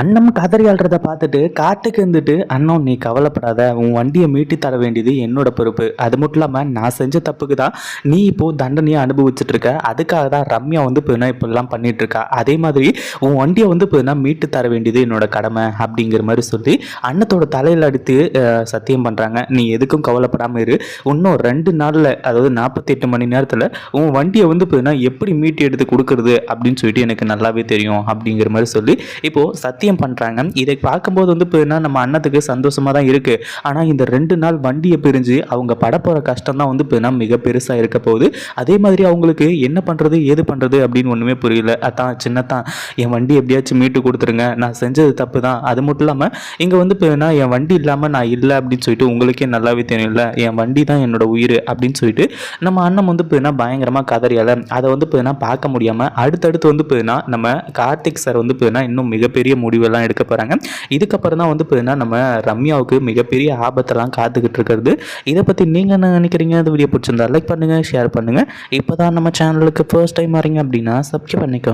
அண்ணம் கதறி அழுறத பார்த்துட்டு காட்டுக்கு இருந்துட்டு அண்ணன் நீ கவலைப்படாத. உன் வண்டியை மீட்டி தர வேண்டியது என்னோட பொறுப்பு. அது மட்டும் இல்லாமல் நான் செஞ்ச தப்புக்கு தான் நீ இப்போ தண்டனையை அனுபவிச்சுட்டு இருக்க அதுக்காக தான் ரம்யா வந்து இப்போ இப்படிலாம் பண்ணிட்டு இருக்கா அதே மாதிரி உன் வண்டியை வந்து இப்போ மீட்டு தர வேண்டியது என்னோட கடமை அப்படிங்கிற மாதிரி சொல்லி அண்ணத்தோட தலையில் அடித்து சத்தியம் பண்ணுறாங்க நீ எதுக்கும் கவலைப்படாமல் இரு. இன்னும் ரெண்டு நாளில் அதாவது நாற்பத்தி எட்டு மணி நேரத்தில் உன் வண்டியை வந்து இப்போ எப்படி மீட்டி எடுத்து கொடுக்கறது? அப்படின்னு சொல்லிட்டு எனக்கு நல்லாவே தெரியும் அப்படிங்கிற மாதிரி சொல்லி இப்போது சத்தியம் பண்ணுறாங்க இதை பார்க்கும்போது வந்து இப்போ என்ன நம்ம அண்ணத்துக்கு சந்தோஷமாக தான் இருக்குது ஆனால் இந்த ரெண்டு நாள் வண்டியை பிரிஞ்சு அவங்க படப்போகிற கஷ்டம் தான் வந்து இப்போ மிக பெருசாக இருக்க போகுது. அதே மாதிரி அவங்களுக்கு என்ன பண்ணுறது ஏது பண்ணுறது அப்படின்னு ஒன்றுமே புரியல. அதான் சின்னத்தான். என் வண்டி எப்படியாச்சும் மீட்டு கொடுத்துருங்க. நான் செஞ்சது தப்பு தான். அது மட்டும் இல்லாமல் இங்கே வந்து இப்போ என் வண்டி இல்லாமல் நான் இல்லை அப்படின்னு சொல்லிட்டு உங்களுக்கே நல்லாவே தெரியும்ல. என் வண்டி தான் என்னோட உயிர் அப்படின்னு சொல்லிட்டு நம்ம அண்ணன் வந்து இப்போ பயங்கரமாக கதறியால. அதை வந்து இப்போ என்ன பார்க்க முடியாமல் அடுத்தடுத்து வந்து இப்போ நம்ம கார்த்திக் சார் வந்து இப்போ இன்னும் மிகப்பெரிய முடிவெல்லாம் எடுக்க போகிறாங்க இதுக்கப்புறம் தான் வந்து பார்த்தீங்கன்னா நம்ம ரம்யாவுக்கு மிகப்பெரிய ஆபத்தெல்லாம் காத்துக்கிட்டு இருக்கிறது. இதை பற்றி நீங்கள் என்ன நினைக்கிறீங்க? இந்த வீடியோ பிடிச்சிருந்தா லைக் பண்ணுங்கள் ஷேர் பண்ணுங்கள் இப்போ தான் நம்ம சேனலுக்கு ஃபர்ஸ்ட் டைம் வரீங்க அப்படின்னா சப்ஸ்கிரைப் பண்ணிக்கோங்க.